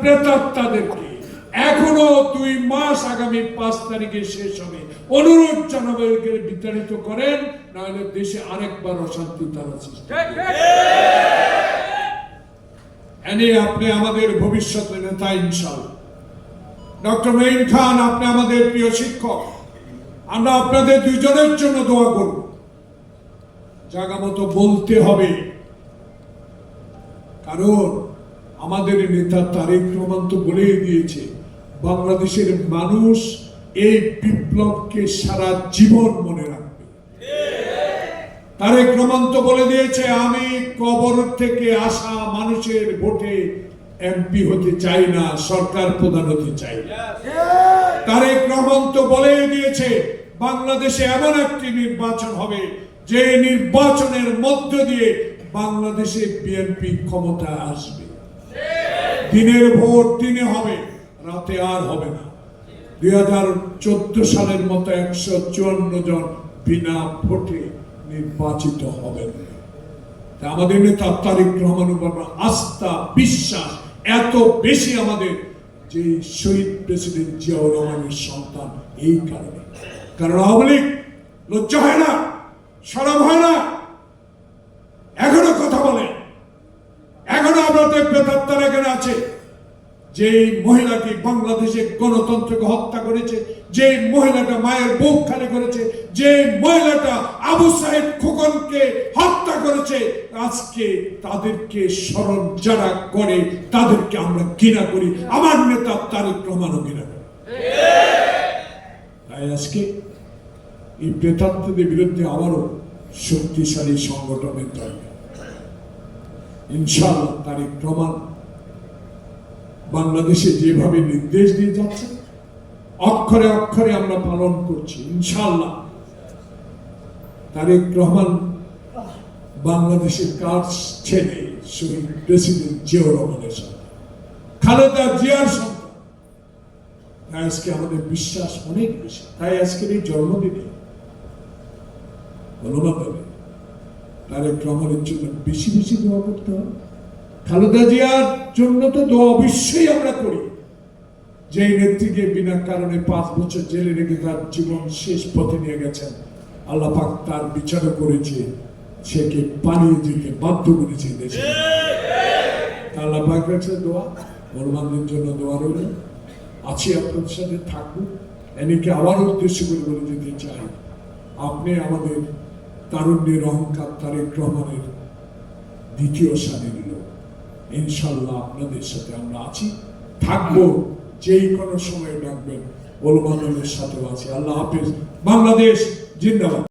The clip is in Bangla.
প্রেতাত্মাদেরকে এখনও দুই মাস আগামী পাঁচ তারিখে শেষ হবে। অনুরোধ বিতাড়িত করেন, নাহলে দেশে আরেকবার অশান্তি তারা সৃষ্টি এনে আপনি আমাদের নেতা ইনশাল্লাহ ডক্টর মঈন খান, আপনি আমাদের প্রিয় শিক্ষক। আমরা আপনাদের দুজনের জন্য দোয়া করব। জায়গা মতো বলতে হবে। কারণ আমাদের নেতা তারেক রহমান তো বলেই দিয়েছে বাংলাদেশের মানুষ এই বিপ্লবকে সারা জীবন মনে রাখবে। তারেক রহমান তো বলে দিয়েছে, আমি কবর থেকে আসা মানুষের ভোটে এমপি হতে চাই না, সরকার প্রধান হতে চাই তারেক রহমান তো বলে দিয়েছে, বাংলাদেশে এমন একটি নির্বাচন হবে, যে নির্বাচনের মধ্য দিয়ে বাংলাদেশে বিএনপি ক্ষমতা আসবে। দিনের ভোট দিনে হবে, রাতে আর হবে না। দুই হাজার চোদ্দ সালের মতো একশো চুয়ান্ন জন বিনা ভোটে নির্বাচিত হবেন। আমাদের নেতা তারিক রহমান আস্থা, বিশ্বাস এত বেশি আমাদের যে শহীদ প্রেসিডেন্ট জিয়াউর রহমানের সন্তান এই কারণে। কারণ আওয়ামী লীগ লজ্জা হয় না সরম হয় না এখনও কথা বলে আমাদের প্রেতাত্মার এখানে আছে। যে মহিলাটি বাংলাদেশে গণতন্ত্রকে হত্যা করেছে যে মহিলাটা মায়ের বুক খালি করেছে যে মহিলাটা আবু সাহেব খোকনকে হত্যা করেছে, আজকে তাদেরকে স্মরণ যারা করে, তাদেরকে আমরা ঘৃণা করি। আমার নেতা তারেক রহমানও ঘৃণা করে। তাই আজকে এই প্রেতাত্মদের বিরুদ্ধে আবারও শক্তিশালী সংগঠনের দরকার। ইনশাআল্লাহ তারেক রহমান বাংলাদেশে যেভাবে নির্দেশ দিয়ে যাচ্ছে, অক্ষরে অক্ষরে আমরা পালন করছি, ইনশাআল্লাহ। তারেক রহমান বাংলাদেশের কাজ ছেড়ে শহীদ প্রেসিডেন্ট জিয়াউর রহমানের সাথে খালেদা জিয়ার সন্তান। তাই আজকে আমাদের বিশ্বাস অনেক বেশি। তাই আজকের এই জন্মদিনে ধন্যবাদ তারেক রহমানের জন্য বেশি বেশি দোয়া করতে হবে। খালেদা জিয়ার জন্য তো দোয়া অবশ্যই আমরা করি। যে নেত্রীকে বিনা কারণে পাঁচ বছর জেলে রেখে তার জীবন শেষ পথে নিয়ে গেছেন, আল্লাহ পাক তার বিচারও করেছে, সেকে পালিয়ে যেতে বাধ্য করেছে দেশে। আল্লাহ পাক কাছে দোয়া, মুসলমানদের জন্য দোয়া রইল। আছি আপনাদের সাথে থাকব। এনেকে আবার উদ্দেশ্য করে বলে যেতে চাই, আপনি আমাদের তারুণ্যের অহংকার তারেক রহমানের দ্বিতীয় সারির লোক। ইনশাল্লাহ আপনাদের সাথে আমরা আছি। থাকব, যেই কোনো সময় ডাকবেন। ওলমানের সাথেও আছি। আল্লাহ হাফিজ। বাংলাদেশ, জিন্দাবাদ।